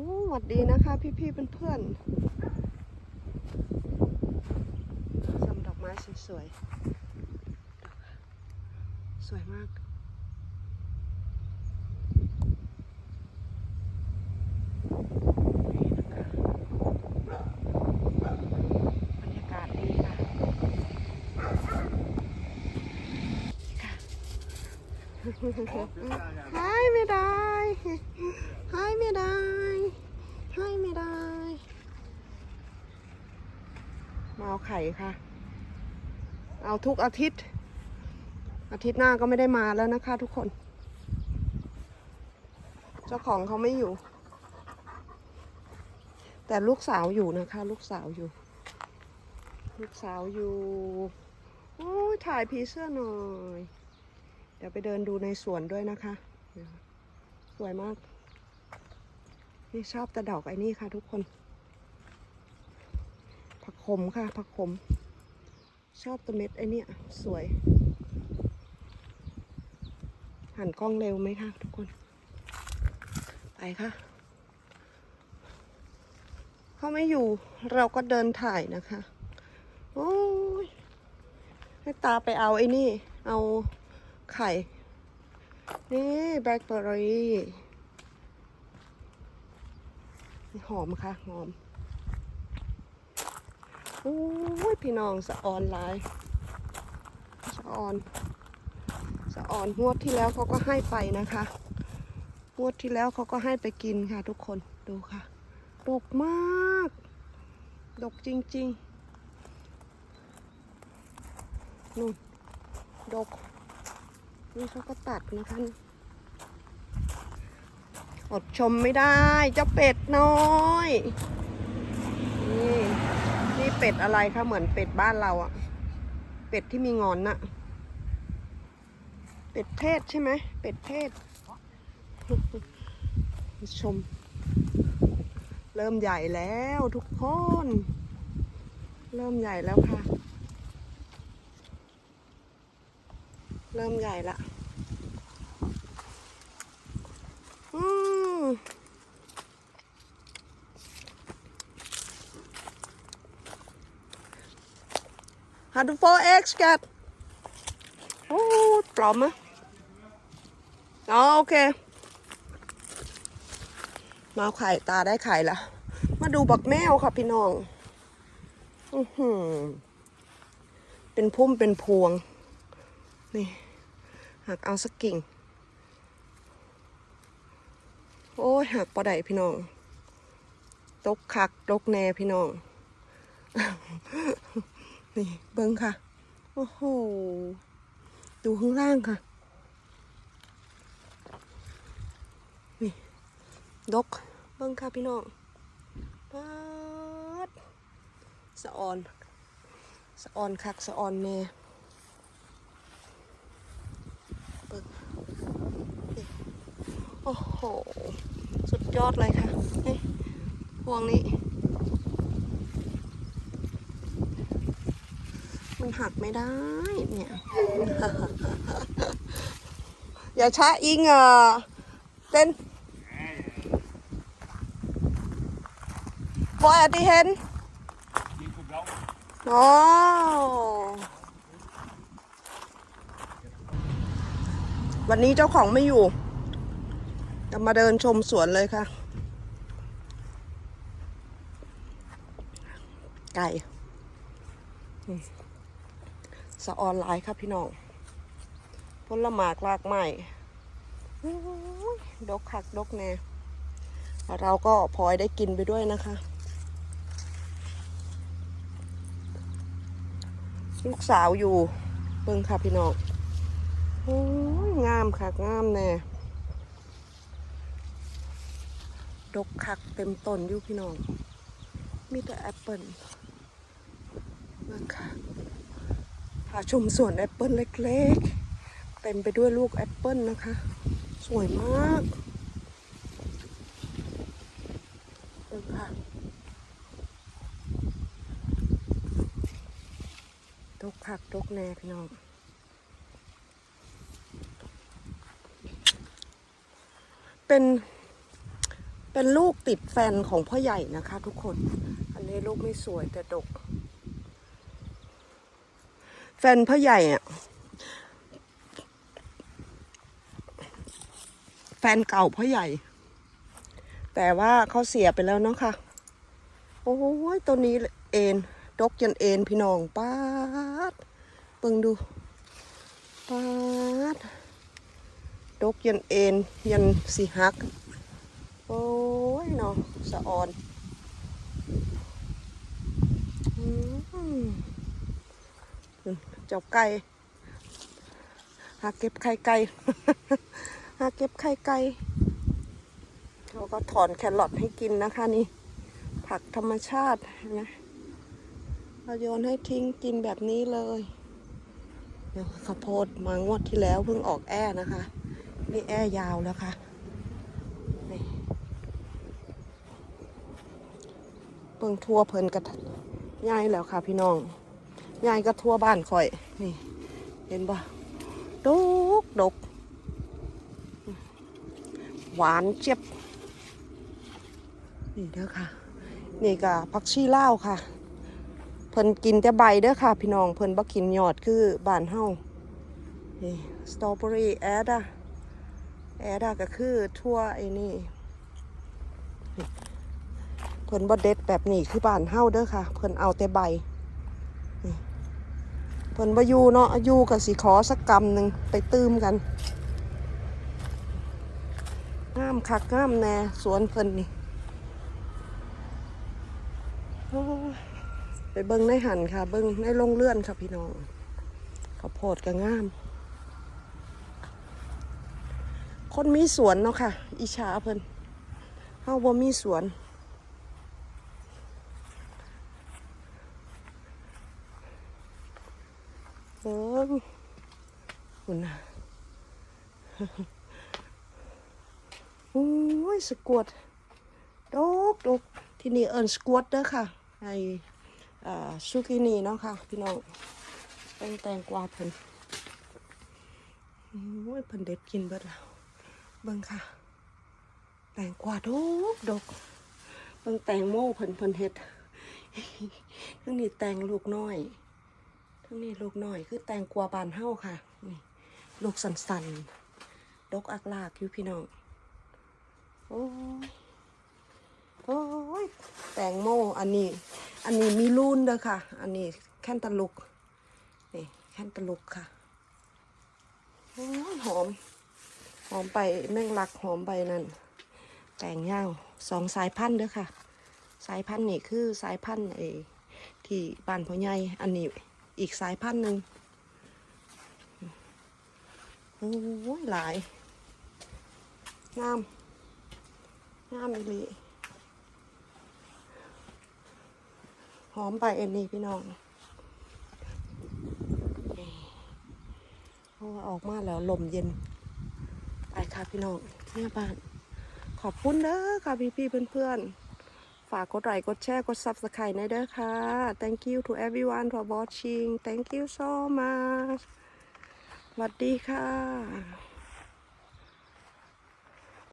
อ้หวัดดีนะคะ พี่ๆเพื่อนๆสำดอกไม้สวยๆ สวยมากนี่นะคะบรรยากาศดีค่ะค่ะให้ไม่ได้ ให้ไม่ได้ ให้ไม่ได้ มาเอาไข่ค่ะ เอาทุกอาทิตย์ อาทิตย์หน้าก็ไม่ได้มาแล้วนะคะทุกคน เจ้าของเขาไม่อยู่ แต่ลูกสาวอยู่นะคะ ลูกสาวอยู่ ลูกสาวอยู่โอ้ยถ่ายผีเสื้อหน่อย เดี๋ยวไปเดินดูในสวนด้วยนะคะ สวยมาก นี่ชอบแต่ดอกไอ้นี่ค่ะทุกคน ผักขมค่ะ ผักขม ชอบตัวเม็ดไอ้นี่สวย หันกล้องเร็วไหมคะทุกคน ไปค่ะ เขาไม่อยู่เราก็เดินถ่ายนะคะ โอ้ยให้ตาไปเอาไอ้นี่ เอาไข่ นี่แบล็คเบอร์รี่หอมค่ะ หอมโอ้ยพี่น้องสะออนหลายสะออนสะออนงวดที่แล้วเขาก็ให้ไปนะคะงวดที่แล้วเขาก็ให้ไปกินค่ะทุกคนดูค่ะดกมาก ดกจริง ๆนู่นดก นี่เขาก็ตัดนะคะอดชมไม่ได้เจ้าเป็ดน้อย นี่นี่เป็ดอะไรคะเหมือนเป็ดบ้านเราอะเป็ดที่มีงอนน่ะ เป็ดเทศใช่ไหมเป็ดเทศชม เริ่มใหญ่แล้วทุกคน เริ่มใหญ่แล้วค่ะ เริ่มใหญ่ละอืม ฮัลโหลโฟเอ็กซ์แกตโอ้ปลอมไหมอ๋อโอเคมาไข่ตาได้ไข่ละ มาดูบักแมวค่ะพี่น้อง อือหือ เป็นพุ่มเป็นพวง นี่หักเอาสักกิ่ง โอ้ยหักปอไดพี่น้อง ตกคักตกแน่พี่น้อง นี่เบิ้งค่ะ โอ้โห ดูข้างล่างค่ะ นี่ดก เบิ้งค่ะพี่น้องปัดสะออน สะออนคักสะออนแน่เบิ่งโอ้โห สุดยอดเลยค่ะ นี่พวงนี้ มันหักไม่ได้ เนี่ยอย่าช้าอิงอะเต้นบอยอติเห็นอ๋อวันนี้เจ้าของไม่อยู่ จะมาเดินชมสวนเลยค่ะ ไก่ สะออนไลน์ครับพี่น้องผลหมากลากไม้ดกคักดกแน่เราก็พลอยได้กินไปด้วยนะคะ ลูกสาวอยู่เบิ่งค่ะพี่น้องงามคักงามแน่ดกคักเต็มต้นอยู่พี่น้อง มีแต่แอปเปิลนะคะ พาชมสวนแอปเปิลเล็กๆ เต็มไปด้วยลูกแอปเปิลนะคะ สวยมากเบิ่งค่ะดกคักดกแน่พี่น้องเป็นเป็นลูกติดแฟนของพ่อใหญ่นะคะทุกคน อันนี้ลูกไม่สวยแต่ดก แฟนพ่อใหญ่อะแฟนเก่าพ่อใหญ่ แต่ว่าเขาเสียไปแล้วเนาะค่ะ โอ้ยตัวนี้เอ็นดกยันเอ็นพี่น้องป้าดเบิ่งดูป้าดดกยันเอ็นยันสีหัก โอ้ยเนาะสะออน อืม เจ้าไก่หาเก็บไข่ไก่หาเก็บไข่ไก่เราก็ถอนแครอทให้กินนะคะนี่ ผักธรรมชาติเห็นไหมเราโยนให้ทิ้งกินแบบนี้เลยเดี๋ยวข้าวโพดมางวดที่แล้วเพิ่งออกแอ้นะคะ นี่แอ้ยาวแล้วค่ะนี่เปิงทั่วเพลินกระย่ายแล้วค่ะพี่น้อง ยายก็ทั่วบ้านข่อย นี่ เห็นปะดกดก หวานเจี๊ยบ นี่เด้อค่ะ นี่ก็ผักชีลาวค่ะ เพิ่นกินแต่ใบเด้อค่ะ พี่น้อง เพิ่นบ่กินยอดคือบ้านเฮานี่สตรอเบอรี่แอดอะแอดอะก็คือทั่วไอ้นี่นี่เพิ่นบ่เด็ดแบบนี้คือบ้านเฮาเด้อค่ะ เพิ่นเอาแต่ใบนี่ เพิ่นบ่อยู่เนาะอยู่ก็สิขอสักกำหนึ่งไปตื้มกันงามคักงามแน่สวนเพิ่นนี่ไปเบิ้งในหันค่ะ เบิ้งในโรงเลื่อนค่ะพี่น้องข้าวโพดก็งาม คนมีสวนเนาะค่ะ อิชาเพิ่นเฮาบ่มีสวน เบิ้งคุณน่ะโอ้ยสกวดดกดกที่นี่เอิญสกวตเด้อค่ะไอซูกินีเนาะค่ะ พี่น้องเป็นแตงกวาเพิ่นโอ้ยเพิ่นเด็ดกินเบิดแล้วเบิ่งค่ะ แตงกวาดกดกเบิ่งแตงโมเพิ่นเพิ่นเฮ็ดทั้งนี้แตงลูกน้อย ทั้งนี้ลูกน้อยคือแตงกวาบานเฮาค่ะ นี่ลูกสันๆดกอักลากอยู่พี่น้อง โอ้ย โอ้ย แตงโมอันนี้ อันนี้มีรูนเด้อค่ะ อันนี้แคนตาลูกนี่แคนตาลูกค่ะ โอ้ยหอม หอมไปแมงลักหอมไปนั่น แตงย่างสองสายพันธุ์เด้อค่ะ สายพันธุ์นี่คือสายพันธุ์ไอ้ที่บ้านพ่อใหญ่ อันนี้ อีกสายพันธุ์หนึ่งโอ้ยหลายงามงามอีลีหอมไปเอ็นนี่พี่น้องเพราะว่าออกมาแล้วลมเย็น ไปค่ะพี่น้องเนี่ยบ้าน ขอบคุณเด้อค่ะพี่ๆเพื่อนๆ ฝากกดไลค์กดแชร์กด subscribe ในเด้อค่ะ thank you to everyone for watching thank you so much สวัสดีค่ะ